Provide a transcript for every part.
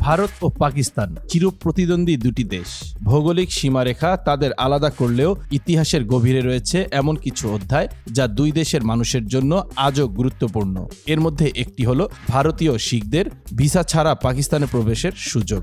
ভারত ও পাকিস্তান চিরপ্রতিদ্বন্দ্বী দুটি দেশ। ভৌগোলিক সীমারেখা তাদের আলাদা করলেও ইতিহাসের গভীরে রয়েছে এমন কিছু অধ্যায় যা দুই দেশের মানুষের জন্য আজও গুরুত্বপূর্ণ। এর মধ্যে একটি হল ভারতীয় শিখদের ভিসা ছাড়া পাকিস্তানে প্রবেশের সুযোগ।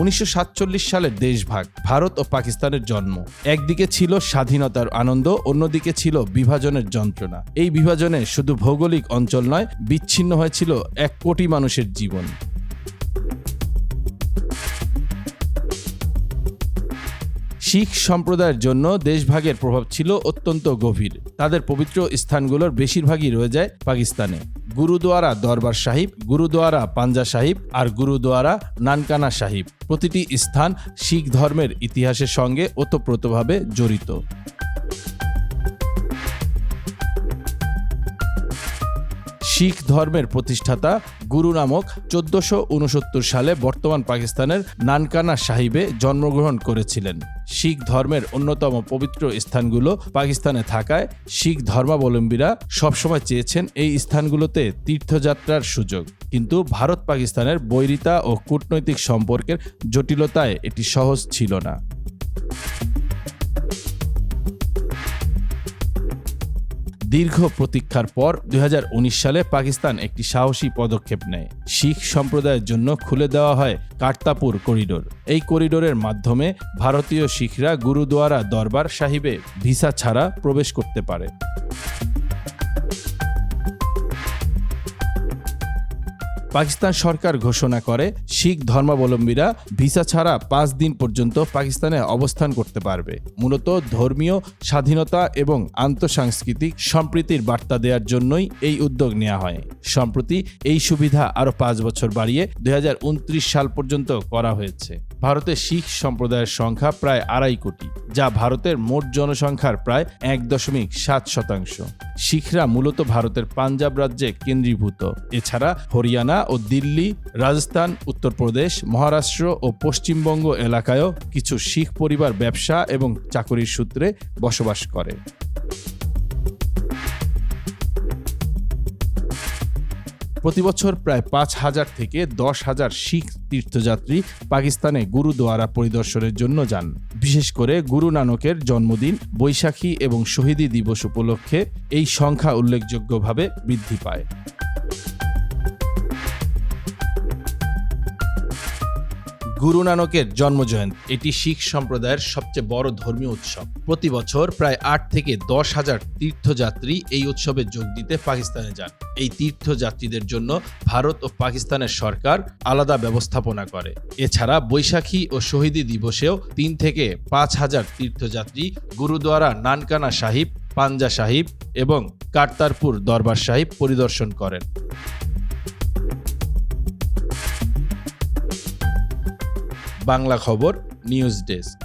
উনিশশো সাতচল্লিশ সালের দেশভাগ, ভারত ও পাকিস্তানের জন্ম। একদিকে ছিল স্বাধীনতার আনন্দ, অন্যদিকে ছিল বিভাজনের যন্ত্রণা। এই বিভাজনে শুধু ভৌগোলিক অঞ্চল নয়, বিচ্ছিন্ন হয়েছিল এক কোটি মানুষের জীবন। শিখ সম্প্রদায়ের জন্য দেশভাগের প্রভাব ছিল অত্যন্ত গভীর। তাদের পবিত্র স্থানগুলোর বেশিরভাগই রয়ে যায় পাকিস্তানে। গুরুদুয়ারা দরবার সাহিব, গুরুদুয়ারা পাঞ্জা সাহিব আর গুরুদুয়ারা নানকানা সাহিব। প্রতিটি স্থান শিখ ধর্মের ইতিহাসের সঙ্গে ওতপ্রোতভাবে জড়িত। শিখ ধর্মের প্রতিষ্ঠাতা গুরু নামক চোদ্দশো উনসত্তর সালে বর্তমান পাকিস্তানের নানকানা সাহিবে জন্মগ্রহণ করেছিলেন। শিখ ধর্মের অন্যতম পবিত্র স্থানগুলো পাকিস্তানে থাকায় শিখ ধর্মাবলম্বীরা সবসময় চেয়েছেন এই স্থানগুলোতে তীর্থযাত্রার সুযোগ। কিন্তু ভারত পাকিস্তানের বৈরিতা ও কূটনৈতিক সম্পর্কের জটিলতায় এটি সহজ ছিল না। দীর্ঘ প্রতীক্ষার পর দু হাজার উনিশ সালে পাকিস্তান একটি সাহসী পদক্ষেপ নেয়। শিখ সম্প্রদায়ের জন্য খুলে দেওয়া হয় কার্তাপুর করিডোর। এই করিডোরের মাধ্যমে ভারতীয় শিখরা গুরুদুয়ারা দরবার সাহিবে ভিসা ছাড়া প্রবেশ করতে পারে। পাকিস্তান সরকার ঘোষণা করে, শিখ ধর্মাবলম্বীরা ভিসা ছাড়া পাঁচ দিন পর্যন্ত পাকিস্তানে অবস্থান করতে পারবে। মূলত ধর্মীয়, স্বাধীনতা এবং আন্তঃসাংস্কৃতিক সম্প্রীতির বার্তা দেওয়ার জন্যই এই উদ্যোগ নেওয়া হয়। সম্প্রতি এই সুবিধা আরও পাঁচ বছর বাড়িয়ে দু হাজার উনত্রিশ সাল পর্যন্ত করা হয়েছে। ভারতে শিখ সম্প্রদায়ের সংখ্যা প্রায় আড়াই কোটি। যা ভারতের মোট জনসংখ্যার প্রায় এক দশমিক সাত শতাংশ। শিখরা মূলত ভারতের পাঞ্জাব রাজ্যে কেন্দ্রীভূত। এছাড়া হরিয়ানা ও দিল্লি, রাজস্থান, উত্তরপ্রদেশ, মহারাষ্ট্র ও পশ্চিমবঙ্গ এলাকায়ও কিছু শিখ পরিবার ব্যবসা এবং চাকরির সূত্রে বসবাস করে। প্রতিবছর প্রায় পাঁচ হাজার থেকে দশ হাজার শিখ তীর্থযাত্রী পাকিস্তানে গুরুদোয়ারা পরিদর্শনের জন্য যান। বিশেষ করে গুরু নানকের জন্মদিন, বৈশাখী এবং শহীদী দিবস উপলক্ষে এই সংখ্যা উল্লেখযোগ্যভাবে বৃদ্ধি পায়। গুরু নানকের জন্মজয়ন্তী। এটি শিখ সম্প্রদায়ের সবচেয়ে বড় ধর্মীয় উৎসব। প্রতি বছর প্রায় আট থেকে দশ হাজার তীর্থযাত্রী এই উৎসবে যোগ দিতে পাকিস্তানে যান। এই তীর্থযাত্রীদের জন্য ভারত ও পাকিস্তানের সরকার আলাদা ব্যবস্থাপনা করে। এছাড়া বৈশাখী ও শহীদী দিবসেও তিন থেকে পাঁচ হাজার তীর্থযাত্রী গুরুদ্বারা নানকানা সাহিব, পাঞ্জা সাহিব এবং কারতারপুর দরবার সাহিব পরিদর্শন করেন। বাংলা খবর নিউজ ডেস্ক।